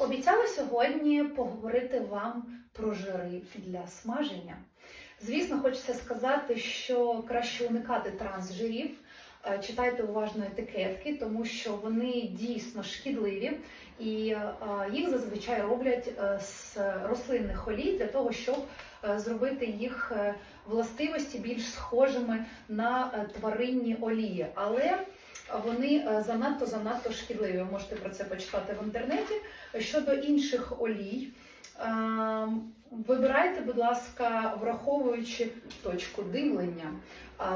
Обіцяла сьогодні поговорити вам про жири для смаження. Звісно, хочеться сказати, що краще уникати трансжирів. Е, Читайте уважно етикетки, тому що вони дійсно шкідливі, і е, їх зазвичай роблять е, з рослинних олій для того, щоб зробити їх властивості більш схожими на тваринні олії. Але вони е, занадто занадто шкідливі. Ви можете про це почитати в інтернеті. Щодо інших олій, е, вибирайте, будь ласка, враховуючи точку дивлення,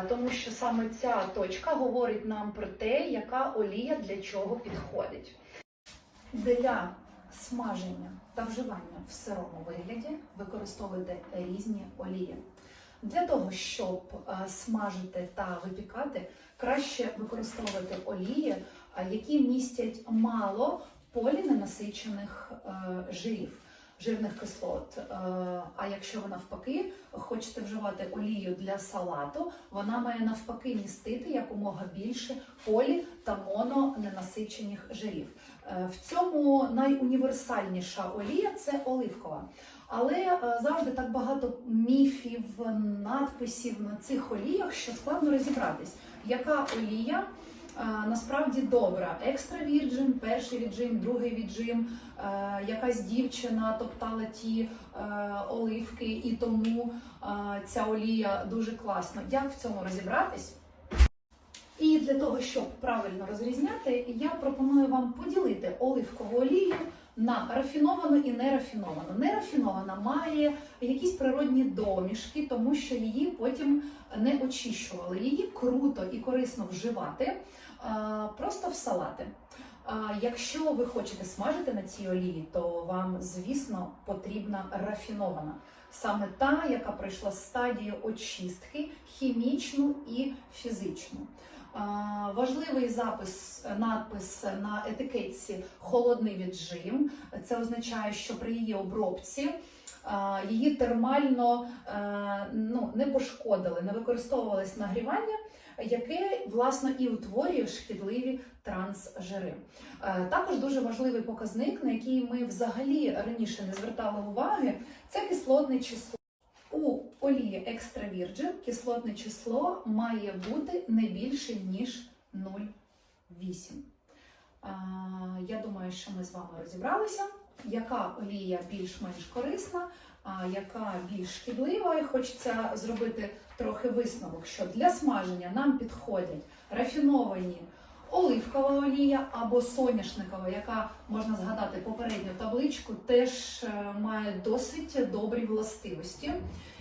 тому що саме ця точка говорить нам про те, яка олія для чого підходить. Для смаження та вживання в сирому вигляді використовуйте різні олії. Для того, щоб е, смажити та випікати, краще використовувати олії, е, які містять мало поліненасичених ненасичених жирів, жирних кислот. Е, А якщо ви навпаки хочете вживати олію для салату, вона має навпаки містити якомога більше полі та мононенасичених жирів. Е, В цьому найуніверсальніша олія це оливкова. Але е, завжди так багато міфів, надписів на цих оліях, що складно розібратись, яка олія насправді добра. Екстра вірджин, перший віджим, другий віджим, якась дівчина топтала ті оливки, і тому ця олія дуже класна. Як в цьому розібратись? І для того, щоб правильно розрізняти, я пропоную вам поділити оливкову олію на рафіновану і нерафіновану. Нерафінована має якісь природні домішки, тому що її потім не очищували. Її круто і корисно вживати просто в салати. Якщо ви хочете смажити на цій олії, то вам, звісно, потрібна рафінована. Саме та, яка пройшла стадію очистки хімічну і фізичну. Важливий запис, надпис на етикетці холодний віджим. Це означає, що при її обробці її термально е, ну, не пошкодили, не використовувалось нагрівання, яке власне і утворює шкідливі трансжири. Е, Також дуже важливий показник, на який ми взагалі раніше не звертали уваги, це кислотне число. У олії екстра вірджин кислотне число має бути не більше ніж 0,8. Я думаю, що ми з вами розібралися, яка олія більш-менш корисна, яка більш шкідлива. І хочеться зробити трохи висновок, що для смаження нам підходять рафіновані оливкова олія або соняшникова, яка можна згадати попередню табличку, теж е, має досить добрі властивості.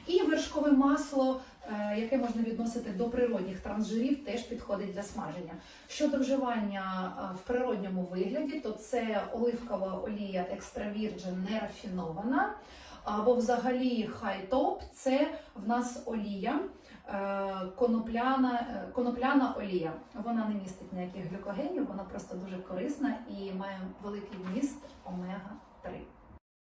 І вершкове масло, е, яке можна відносити до природних трансжирів, теж підходить для смаження. Щодо вживання е, в природньому вигляді, то це оливкова олія екстра вірджин не рафінована, або взагалі хай-топ це в нас олія. Е, Конопляна, е, конопляна олія. Вона не містить ніяких глюкогенів, вона просто дуже корисна і має великий вміст омега 3